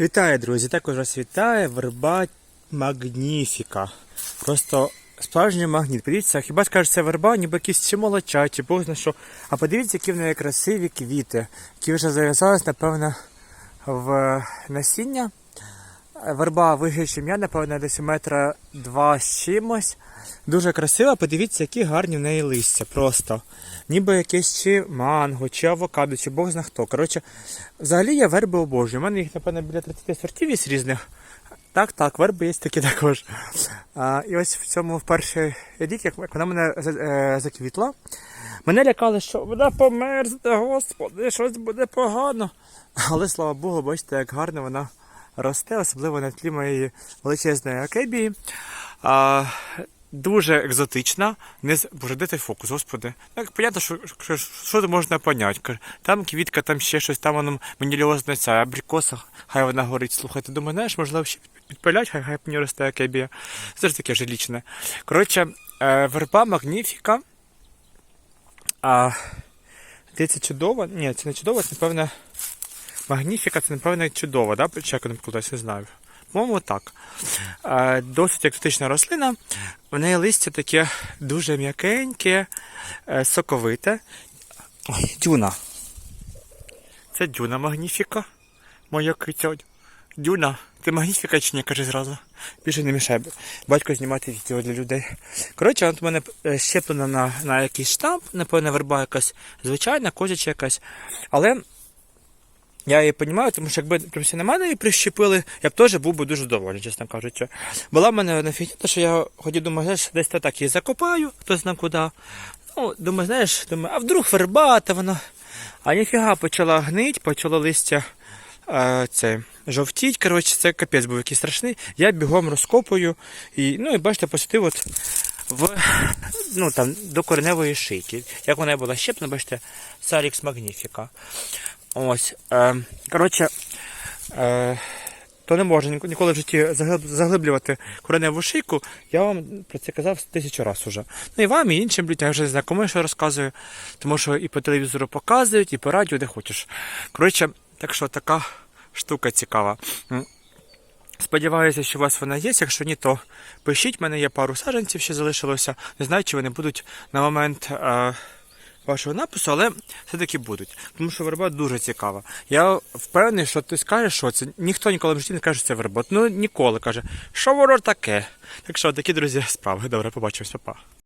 Вітаю, друзі! Також вас вітає верба Магніфіка. Просто справжній магніт. Подивіться, хіба скажеться верба, ніби якісь чи молоча, чи бозна що. А подивіться, які в неї красиві квіти, які вже зав'язались, напевно, в насіння. Верба вище я, напевно, десь метра два з чимось. Дуже красива, подивіться, які гарні в неї листя. Просто. Ніби якесь чи манго, чи авокадо, чи бог зна хто. Коротше, взагалі я верби обожнюю. У мене їх, напевно, біля 30 сортів є різних. Так, так, верби є такі також. А, і ось в цьому вперше рік, як вона мене е, заквітла. Мене лякали, що вона померзне, господи, щось буде погано. Але слава Богу, бачите, як гарно вона росте, особливо на тлі моєї величезної акебії. А, дуже екзотична. Не. Боже, де той фокус, господи? Так, понятно, що, що, тут можна поняти. Там квітка, там ще щось, там воно маніліозне ця абрикоса, хай вона горить. Слухайте, думаю, знаєш, можливо, ще підпалять, хай хай мені росте акебія. Це ж таке вже лічне. Коротше, е, верба магніфіка. А, здається, чудова. Ні, це не чудова, це, напевне, магніфіка, це, напевне, чудова, да? Чи як вона покладається, не знаю. По-моєму, так. Е, Досить екзотична рослина. В неї листя таке дуже м'якеньке, е, соковите. Ой, дюна. Це дюна магніфіка. Моя киця. Дюна, ти магніфіка чи ні, кажи зразу. Більше не мішай. Батько знімати відео для людей. Коротше, от у мене е, щеплена на, на якийсь штамп, напевно, верба якась звичайна, козяча якась. Але я її розумію, тому що якби на мене її прищепили, я б теж був би дуже довольний, чесно кажучи. Була в мене на фігня, що я ході думаю, знаєш, десь то так її закопаю, хто зна куди. Ну, думаю, знаєш, думаю, а вдруг верба, та вона. А ніфіга почала гнить, почало листя е, це, жовтіть. Коротше, це капець був якийсь страшний. Я бігом розкопую і, ну, і бачите, посадив от в, ну, там, до кореневої шийки. Як вона була щеплена, бачите, Salix Magnifica. Ось. Е, коротше, е, то не можна ніколи в житті заглиб- заглиблювати кореневу шийку. Я вам про це казав тисячу разів уже. Ну і вам, і іншим людям, я вже знаю, я що розказую, тому що і по телевізору показують, і по радіо, де хочеш. Коротше, так що така штука цікава. Сподіваюся, що у вас вона є. Якщо ні, то пишіть. У мене є пару саджанців, ще залишилося. Не знаю, чи вони будуть на момент. Е, вашого напису, але все-таки будуть. Тому що верба дуже цікава. Я впевнений, що ти скажеш, що це. Ніхто ніколи в житті не каже, що це верба. Ну ніколи каже, що воро таке. Так що такі, друзі, справи. Добре, побачимось, па-па.